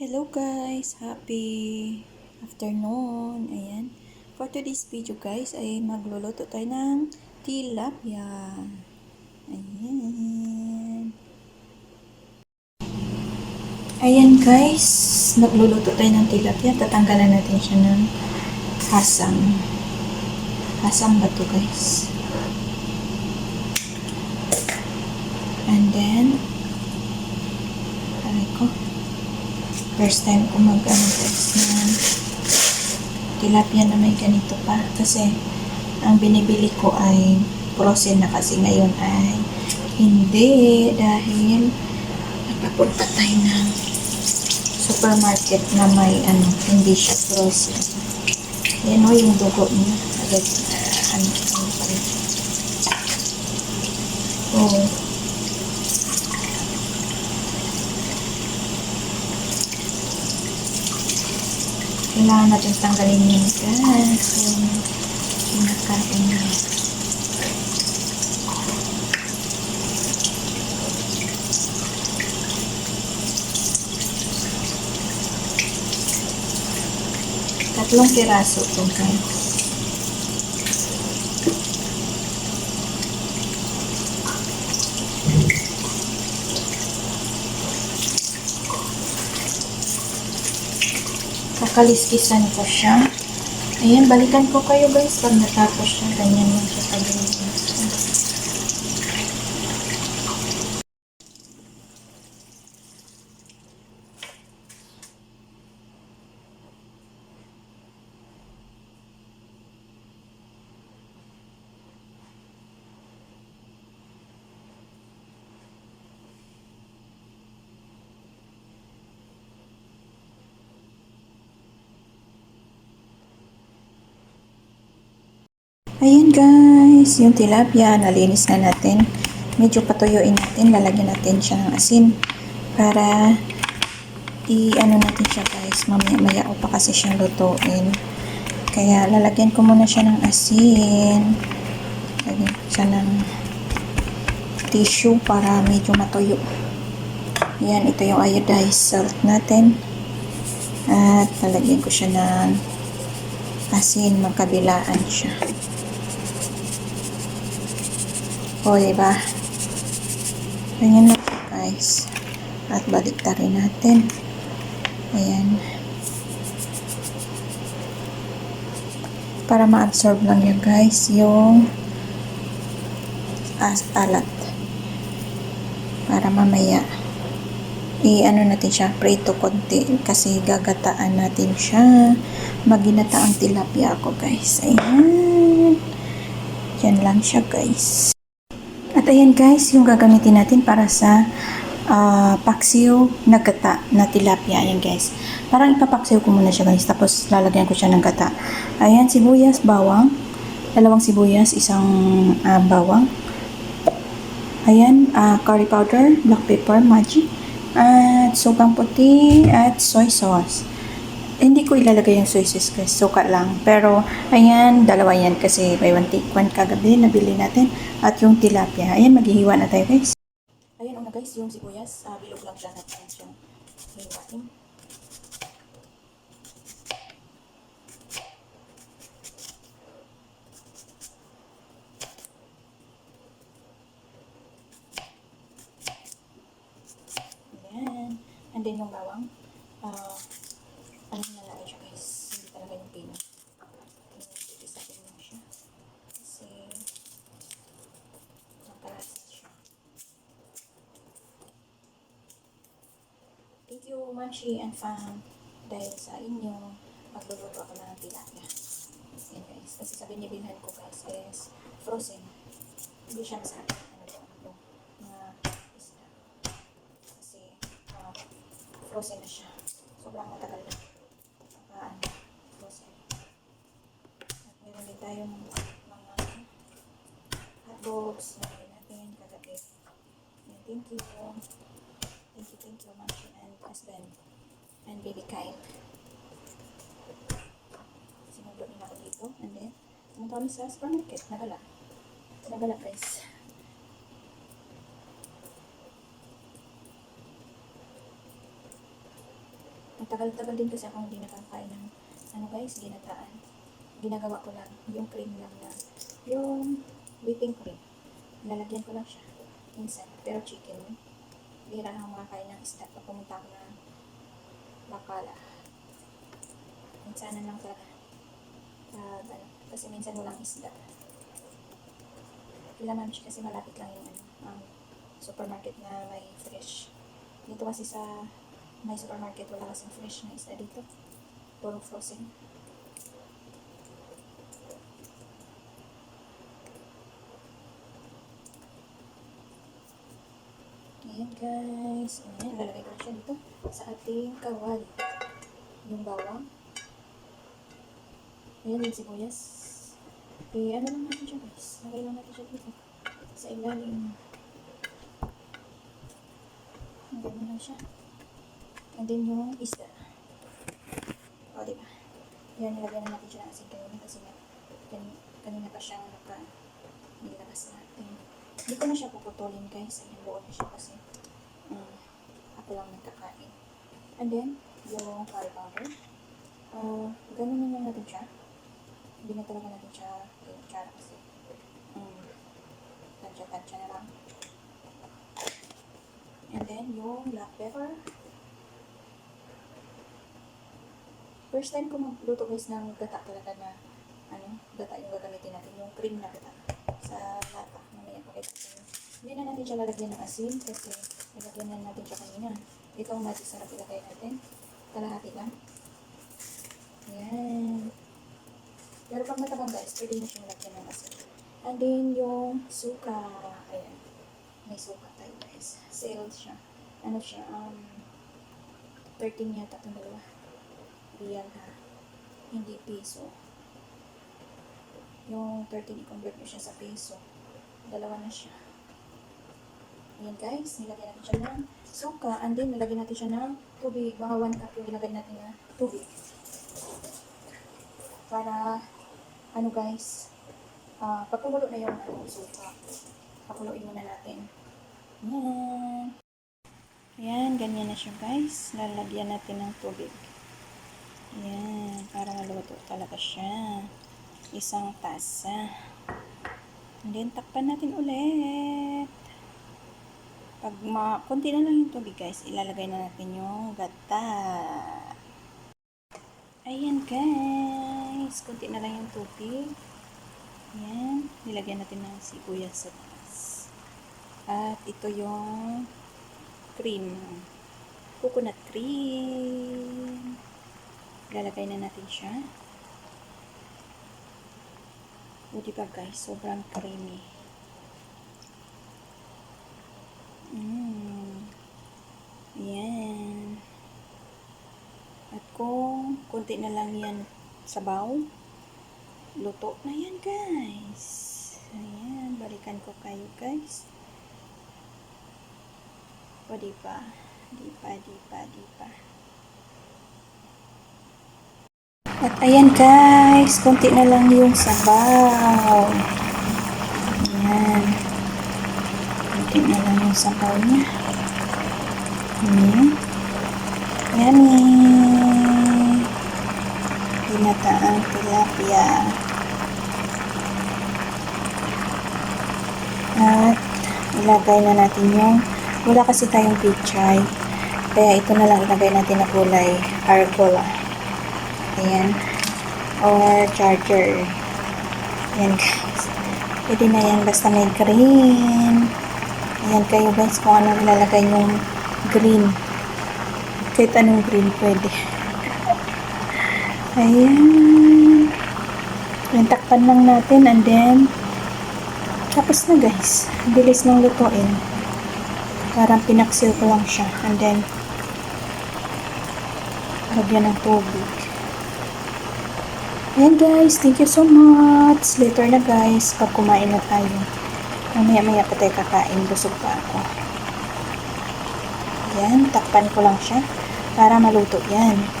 Hello guys! Happy afternoon! Ayan. For today's video guys ay magluluto tayo ng tilapia. Ayan. Ayan guys, nagluluto tayo ng tilapia. Tatanggalan natin siya ng hasang. Hasang ba to guys? And then, aray ko. First time ko mag ano guys na tilapia na may ganito pa. Kasi ang binibili ko ay frozen na kasi ngayon ay hindi dahil nagpapunta tayo ng supermarket na may ano, hindi siya frozen. Yan o yung dugo niya. Agad, ah, ano, ano pa. Oh. Kailangan natin tanggalin yun guys. Yung kinakain niya. Tatlong piraso to guys. Kakaliskisan ko siya. Ayan, balikan ko kayo guys pag natapos siya. Ganyan lang siya paglinis. Ayan guys, yung tilapia, nalinis na natin. Medyo patuyuin natin, lalagyan natin siya ng asin para i-ano natin siya guys, mamaya-maya o pa kasi siyang lutuin. Kaya lalagyan ko muna siya ng asin. Lagyan ko siya ng tissue para medyo matuyo. Yan, ito yung iodized salt natin. At lalagyan ko siya ng asin, magkabilaan siya. O, diba? Ganyan na guys. At balik rin natin. Ayan. Para ma-absorb lang yan, guys, yung as alat. Para mamaya i-ano natin siya, prito konti kasi gagataan natin siya. Maginata ang tilapia ako, guys. Ayan. Yan lang siya, guys. At ayan guys, yung gagamitin natin para sa uh, paksiw na gata na tilapia. Ayan guys. Parang ipapaksiw ko muna siya guys. Tapos lalagyan ko siya ng gata. Ayan, sibuyas, bawang. Dalawang sibuyas, isang uh, bawang. Ayan, uh, curry powder, black pepper, magic. At sukang puti at soy sauce hindi ko ilalagay yung soy sauce guys, suka lang. Pero, ayan, dalawa yan kasi by one take one kagabi nabili natin. At yung tilapia. Ayan, maghihiwa na tayo guys. Ayan, una guys, yung sibuyas, uh, bilog lang siya natin siyang hiwain. Ayan. And then yung bawang. Uh, ano na lang siya guys. Hindi talaga yung pino. Isakin mo siya. Kasi nakalasa siya. Thank you, Manchi and Fam. Dahil sa inyo, magluluto ako ng tilapia. Yan guys. Kasi sabi niya bilhan ko guys is frozen. Hindi siya masarap. Ano. Kasi uh, frozen na siya. Sobrang matagal na paan frozen. At meron din tayong mga hotdogs na natin kagabi. And thank you. Thank you, thank you, Manchi and husband. And baby Kyle. Sinundo nila ako dito. And then, pumunta kami sa supermarket. Nagala. Nagala guys. Tagal-tagal din kasi ako hindi nakakain ng ano guys, ginataan. Ginagawa ko lang, yung cream lang na, yung whipping cream. Lalagyan ko lang siya. Minsan. Pero chicken, na ako makakain ng isda pag pumunta ako ng Bacala. Minsanan lang talaga. Ano, kasi minsan walang isda. Kila Mamshi kasi malapit lang yung ano, ang supermarket na may fresh. Dito kasi sa may supermarket wala kasing fresh na isda dito. Puro frozen. Ayan guys. Ayan, lalagay ko na siya dito sa ating kawali. Yung bawang. Ayan yung sibuyas. Eh, ano lang natin siya guys. Lagay lang natin siya dito. Sa ilalim. Ang ganda lang siya. And then yung isda. O, diba? Yan, nilagyan na natin siya ng asin kanina kasi nga, kan- kanina pa siyang naka nilabas natin. Hindi ko na siya puputulin guys. Ayan, buo na siya kasi um, ako lang nagkakain. And then, yung curry powder. Uh, ganun lang natin siya. Hindi na talaga natin siya kinutsara kasi um, tansya-tansya na lang. And then, yung black pepper. First time ko magluto guys ng gata talaga na ano, gata yung gagamitin natin, yung cream na gata sa lata. Mamaya ko yun. Hindi na natin siya lalagyan ng asin kasi nilagyan na natin siya kanina. Ito ang natin sarap ilagay natin. Kalahati lang. Yan. Pero pag matabang guys, pwede na siyang lagyan ng asin. And then yung suka. Ayan. May suka tayo guys. Sales siya. Ano siya? Um, 13 yata itong dalawa. Real ha. Hindi piso. Yung 13 i-convert nyo siya sa peso. Dalawa na siya. Ayan guys, nilagyan natin siya ng suka and then nilagyan natin siya ng tubig. Mga 1 cup yung nilagyan natin na tubig. Para, ano guys, ah pag kumulo na yung suka, pakuluin muna natin. Yan. Yan, ganyan na siya guys. Lalagyan natin ng tubig. Yan, para maluto talaga siya. Isang tasa. And then, takpan natin ulit. Pag ma konti na lang yung tubig guys, ilalagay na natin yung gata. Ayan guys, konti na lang yung tubig. Ayan, nilagyan natin ng sibuyas sa taas. At ito yung cream. Coconut cream. Lalagay na natin siya. O diba guys, sobrang creamy. Mm. Yan. At kung konti na lang yan sabaw, luto na yan guys. Ayan, balikan ko kayo guys. O diba? Diba, diba, diba. At ayan guys, konti na lang yung sabaw. Ayan. Konti na lang yung sabaw niya. Hmm. Yummy. Pinataang tilapia. At ilagay na natin yung wala kasi tayong pichay. Kaya ito na lang ilagay natin na kulay argola. Ayan. Or charger. Ayan guys. Pwede na yan basta may green. Ayan kayo guys kung ano ilalagay yung green. Kahit anong green pwede. Ayan. Ayan, lang natin and then tapos na guys. Bilis lang lutuin. Parang pinaksil ko lang siya and then lagyan ng tubig. Ayan guys, thank you so much. Later na guys, pag kumain na tayo. Mamaya-maya pa tayo kakain, busog pa ako. Ayan, takpan ko lang siya para maluto yan.